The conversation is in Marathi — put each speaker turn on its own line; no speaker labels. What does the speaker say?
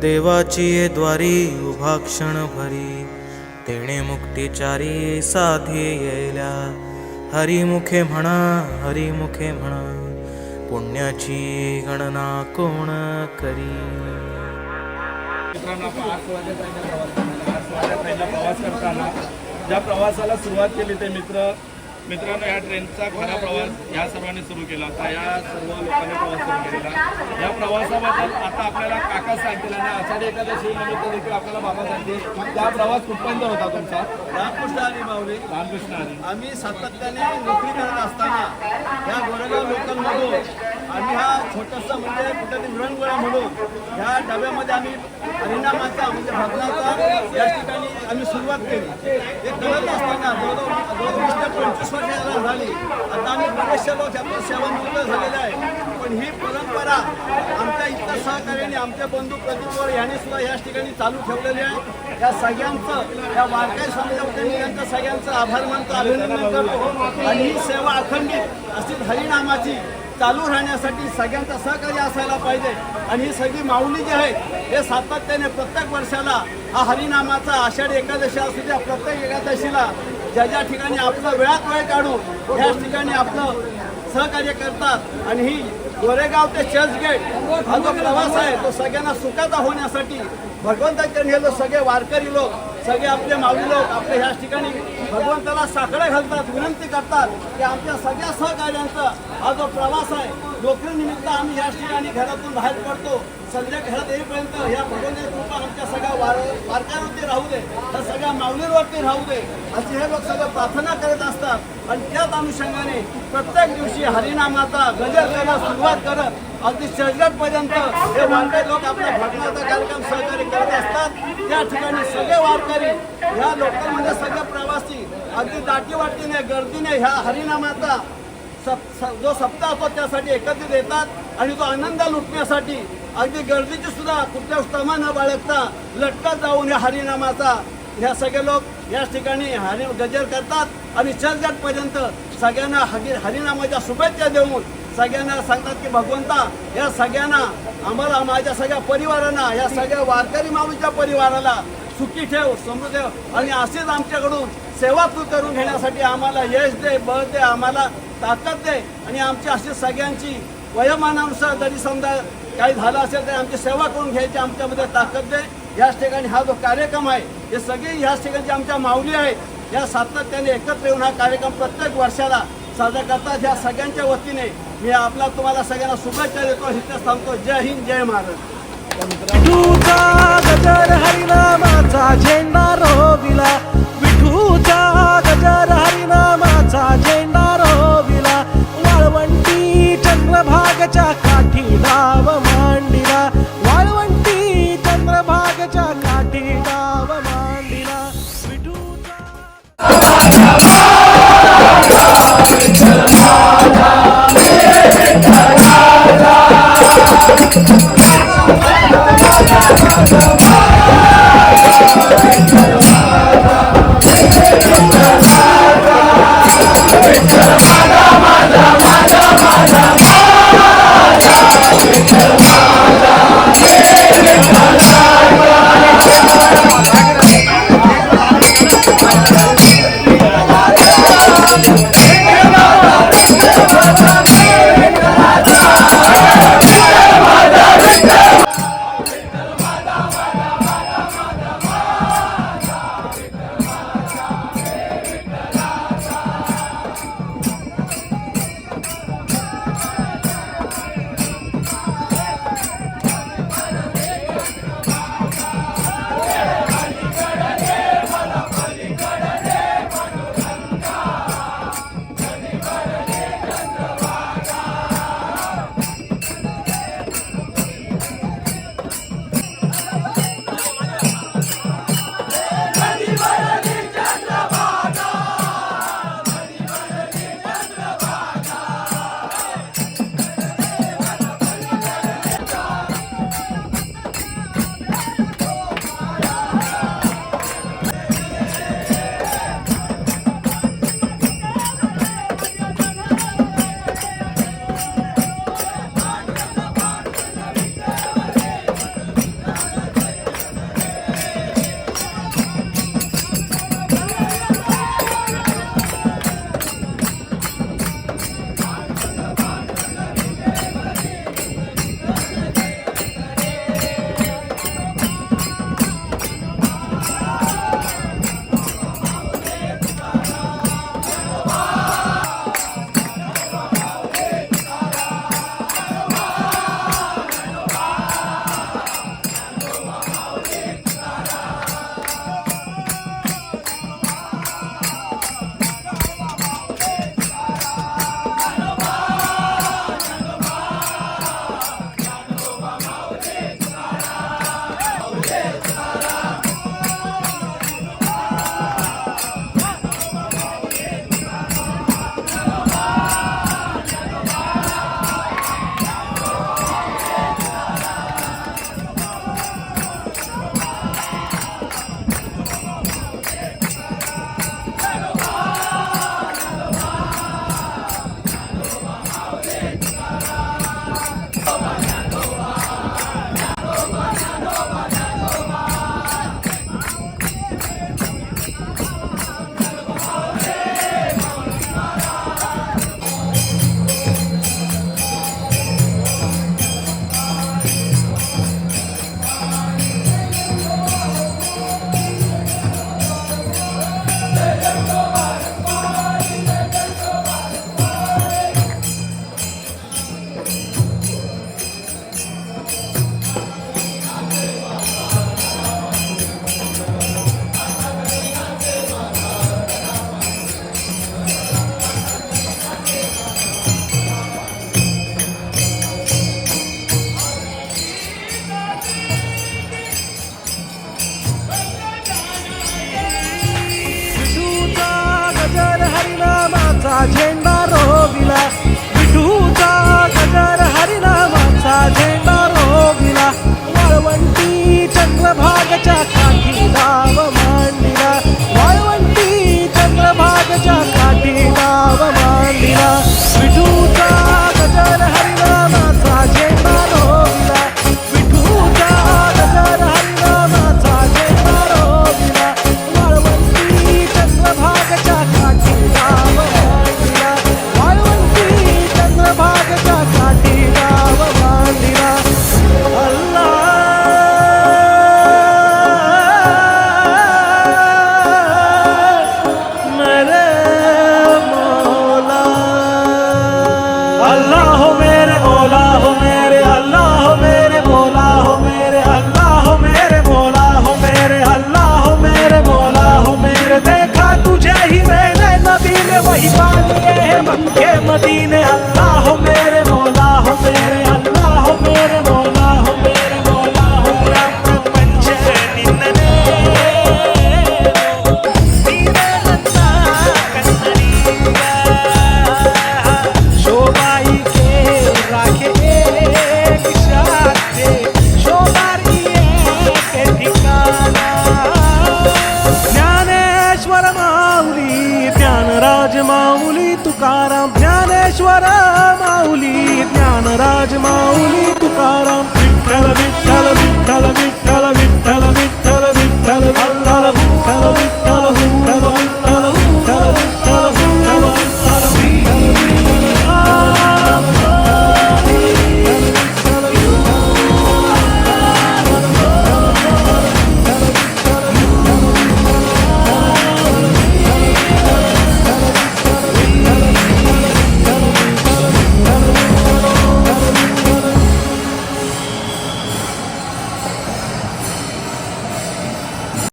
देवाची ये द्वारी उभा क्षण भरी. तेणे मुक्तिचारी साधी येल्या. हरिमुखे म्हणा हरिमुखे म्हणा पुण्याची गणना कोण करी?
मित्रांनो आपण प्रवास करताना ज्या प्रवासाला सुरुवात केली ते मित्र मित्रांनो या ट्रेनचा खरा प्रवास या सर्वांनी सुरू केला होता. या सर्व लोकांनी प्रवास सुरू केलेला. या प्रवासाबद्दल आता आपल्याला काका सांगतील आणि आषाढी एकादशी निमित्त देखील आपल्याला बाबा सांगतील त्या प्रवास कुठपर्यंत होता तुमचा.
रामकृष्ण आणि माऊली.
रामकृष्ण हरी
आम्ही सातत्याने नोकरी करत असताना या गोरेगाव लोकलमधून आम्ही हा छोटासा म्हणजे कुठेतरी विरंगुळा म्हणून ह्या डब्यामध्ये आम्ही हरिनामाचा म्हणजे भजनाचा या ठिकाणी आम्ही सुरुवात केली. ते करत असताना जवळजवळ पंचवीस वर्षाला झाली आता आम्ही बरेचसे लोक यातून सेवानिवृत्त झालेले आहे पण ही परंपरा आमच्या इतर सहकार्याने आमच्या बंधू प्रतिकवर यांनी सुद्धा याच ठिकाणी चालू ठेवलेली आहे या सगळ्यांचं या वारकरी समाजामध्ये सगळ्यांचं आभार मानतो अभिनंदन करतो आणि ही सेवा अखंडित अशी हरिनामाची चालू राहण्यासाठी सगळ्यांचं सहकार्य असायला पाहिजे आणि ही सगळी माऊली जी आहे हे सातत्याने प्रत्येक वर्षाला हा हरिनामाचा आषाढी एकादशी असू द्या प्रत्येक एकादशीला ज्या ज्या ठिकाणी आपलं वेळात वेळ काढून त्याच ठिकाणी आपलं सहकार्य करतात आणि ही गोरेगाव ते चर्चगेट हा जो प्रवास आहे तो सगळ्यांना सुखाचा होण्यासाठी भगवंताच्या नेलो सगळे वारकरी लोक सगळे आपले माऊली लोक आपले ह्याच ठिकाणी भगवंताला साकडे घालतात विनंती करतात की आमच्या सगळ्या सहकार्यांचा हा जो प्रवास आहे नोकरीनिमित्त आम्ही या ठिकाणी घरातून बाहेर पडतो. संध्या घरात येईपर्यंत या भगवंताची कृपा आमच्या सगळ्या वार वारकऱ्यांवरती राहू दे त्या सगळ्या माऊलींवरती राहू दे. अशी हे लोक सगळं प्रार्थना करत असतात. आणि त्याच अनुषंगाने प्रत्येक दिवशी हरिनामाचा गजर करण्यास सुरुवात करत अगदी पर्यंत हे वारकरी लोक आपल्या भजनाचा कार्यक्रम सहकार्य करत असतात. या ठिकाणी सगळे वारकरी ह्या लोकांमध्ये सगळे प्रवासी अगदी दाटीवाटीने गर्दीने ह्या हरिनामाचा सप- स- जो सप्ताह असतो त्यासाठी एकत्रित येतात आणि तो आनंद लुटण्यासाठी अगदी गर्दीची सुद्धा कुठल्या स्तमा न बाळगता लटकत जाऊन या हरिनामाचा ह्या सगळे लोक याच ठिकाणी हरि गजर करतात आणि चर्चगटपर्यंत सगळ्यांना हरि हरिनामाच्या शुभेच्छा देऊन सगळ्यांना सांगतात की भगवंता या सगळ्यांना आम्हाला माझ्या सगळ्या परिवारांना या सगळ्या वारकरी माऊलीच्या परिवाराला सुखी ठेव समृद्ध ठेव आणि असेच आमच्याकडून सेवा तू करून घेण्यासाठी आम्हाला यश दे बळ दे आम्हाला ताकद दे आणि आमची अशी सगळ्यांची वयोमानानुसार जरी समजा काही झालं असेल तर आमची सेवा करून घ्यायची आमच्यामध्ये ताकद दे. याच ठिकाणी हा जो कार्यक्रम आहे हे सगळे ह्याच ठिकाणी आमच्या माऊली आहेत. या सातत्याने एकत्र येऊन हा कार्यक्रम प्रत्येक वर्षाला साजरा करतात ह्या सगळ्यांच्या वतीने. मी आपला तुम्हाला सगळ्यांना शुभेच्छा देतो. इथे सांगतो जय हिंद जय महाराज.
विठूचा गजर हरिनामाचा झेंडा रोविला. विठूचा गजर हरिनामाचा झेंडा रोविला. वाळवंटी चंद्रभागच्या भाग चाक